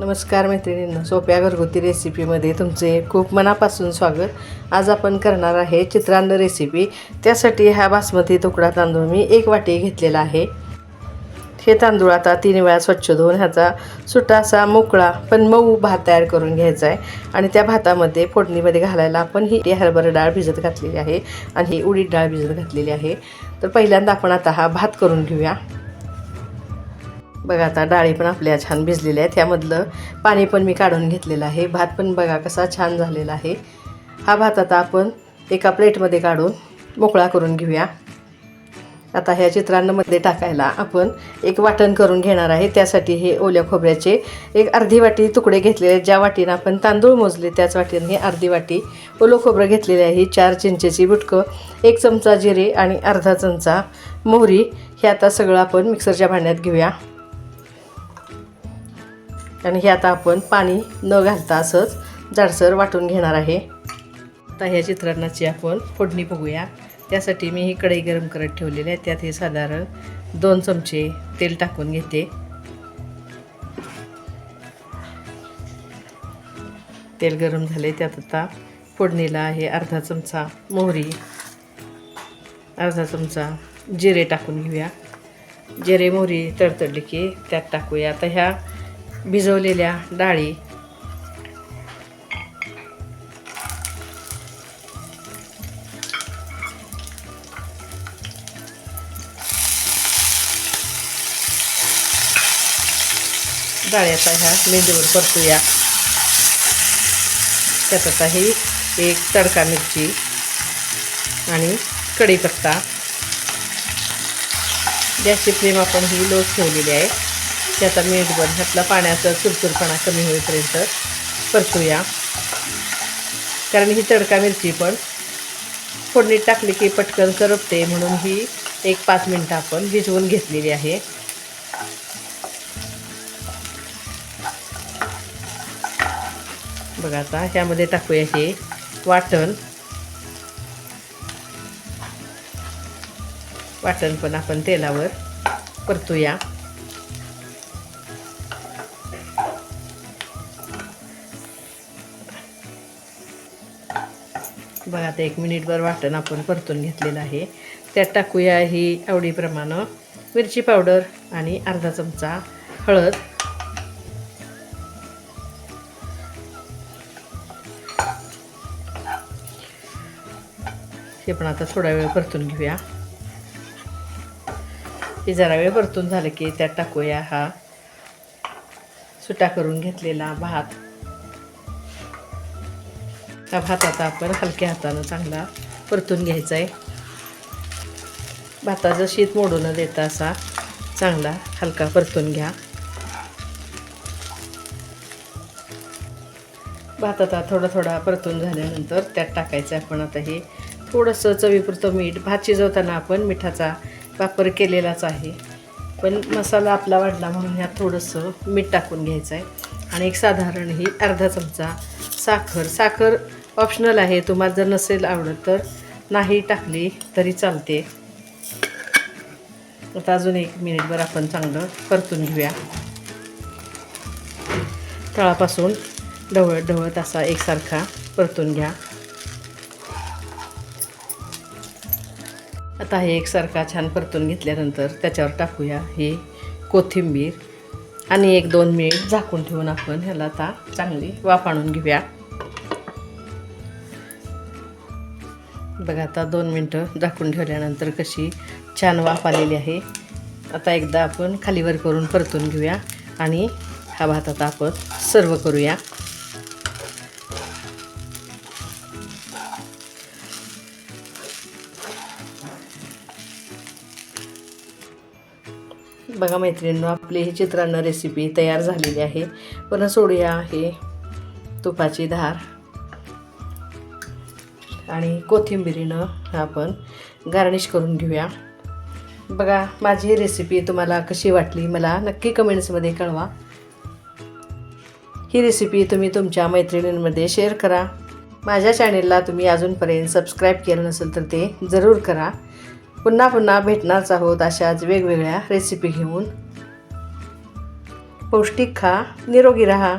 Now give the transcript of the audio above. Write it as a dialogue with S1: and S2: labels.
S1: नमस्कार मैत्रिणींना सोप्या घरगुती रेसिपीमध्ये तुमचे खूप मनापासून स्वागत. आज आपण करणार आहे चित्रान्न रेसिपी. त्यासाठी हा बासमती तुकडा तांदूळ मी एक वाटी घेतलेला आहे. हे तांदूळ आता तीन वेळा स्वच्छ धुवून ह्याचा सुटासा मोकळा पण मऊ भात तयार करून घ्यायचा आहे. आणि त्या भातामध्ये फोडणीमध्ये घालायला आपण ही हरभरा डाळ भिजत घातलेली आहे आणि ही उडीद डाळ भिजत घातलेली आहे. तर पहिल्यांदा आपण आता हा भात करून घेऊया. बघा आता डाळी पण आपल्या छान भिजलेल्या आहेत. त्यामधलं पाणी पण मी काढून घेतलेलं आहे. भात पण बघा कसा छान झालेला आहे. हा भात आता आपण एका प्लेटमध्ये काढून मोकळा करून घेऊया. आता ह्या चित्रांमध्ये टाकायला आपण एक वाटण करून घेणार आहे. त्यासाठी हे ओल्या खोबऱ्याचे एक अर्धी वाटी तुकडे घेतलेले आहेत. ज्या वाटीनं आपण तांदूळ मोजले त्याच वाटीनं हे अर्धी वाटी ओलं खोबरं घेतलेले आहे. चार चिंचेची बुटकं एक चमचा जिरे आणि अर्धा चमचा मोहरी. हे आता सगळं आपण मिक्सरच्या भांड्यात घेऊया. आणि हे आता आपण पाणी न घालता असंच जाडसर वाटून घेणार आहे. आता ह्या चित्रांनाची आपण फोडणी बघूया. त्यासाठी मी ही कढई गरम करत ठेवलेली आहे. त्यात हे साधारण दोन चमचे तेल टाकून घेते. तेल गरम झाले त्यात आता फोडणीला आहे अर्धा चमचा मोहरी अर्धा चमचा जिरे टाकून घेऊया. जिरे मोहरी तडतडली की त्यात टाकूया. आता ह्या भिजवलेल्या डाळी. डाळी आता ह्या मेंदीवर परतूया. त्यात आता ही एक तडका मिरची आणि कढीपत्ता. गॅसची फ्लेम आपण ही लोच ठेवलेली आहे. ते आता मीठभर ह्यातला पाण्याचा चुरचुरपणा कमी होईपर्यंत परतूया. कारण ही तडका मिरची पण फोडणीत टाकली की पटकन करपते म्हणून ही एक पाच मिनटं आपण भिजवून घेतलेली आहे. बघा आता ह्यामध्ये टाकूया हे वाटण. वाटण पण आपण तेलावर परतूया. बघा आता एक मिनिटभर वाटण आपण परतून घेतलेलं आहे. त्यात टाकूया ही आवडीप्रमाणे मिरची पावडर आणि अर्धा चमचा हळद. हे पण आता थोडा वेळ परतून घेऊया. हे जरा वेळ परतून झालं की त्यात टाकूया हा सुटा करून घेतलेला भात. हा भात आता आपण हलक्या हातानं चांगला परतून घ्यायचा आहे भाताचं शीत मोडू न देता असा चांगला हलका परतून घ्या. भात आता थोडा थोडा परतून झाल्यानंतर त्यात टाकायचं आपण आता हे थोडंसं चवीपुरतं मीठ. भात शिजवताना आपण मिठाचा वापर केलेलाच आहे. पण मसाला आपला वाढला म्हणून ह्यात थोडंसं मीठ टाकून घ्यायचं आहे आणि एक साधारण ही अर्धा चमचा साखर. साखर ऑप्शनल आहे. तुम्हाला जर नसेल आवडत तर नाही टाकली तरी चालते. आता अजून एक मिनिटभर आपण चांगलं परतून घेऊया. तळापासून ढवळत ढवळत असा एकसारखा परतून घ्या. आता हे एकसारखा छान परतून घेतल्यानंतर त्याच्यावर टाकूया हे कोथिंबीर. आणि एक दोन मिनिट झाकून ठेवून आपण ह्याला आता चांगली वाफ आणून घेऊया. बघा आता दोन मिनटं झाकून ठेवल्यानंतर कशी छान वाफ आलेली आहे. आता एकदा आपण खालीवर करून परतून घेऊया आणि हा भात आता आपण सर्व करूया. बघा मैत्रिणींनो आपली ही चित्रान्न रेसिपी तयार झालेली आहे. पण सोडूया हे तुपाची धार. आणि कोथिंबिरीनं आपण गार्निश करून घेऊया. बघा माझी रेसिपी तुम्हाला कशी वाटली मला नक्की कमेंट्समध्ये कळवा. ही रेसिपी तुम्ही तुमच्या मैत्रिणींमध्ये शेअर करा. माझ्या चॅनेलला तुम्ही अजूनपर्यंत सबस्क्राईब केलं नसेल तर ते जरूर करा. पुन्हा पुन्हा भेटणारच आहोत अशाच वेगवेगळ्या रेसिपी घेऊन. पौष्टिक खा निरोगी राहा.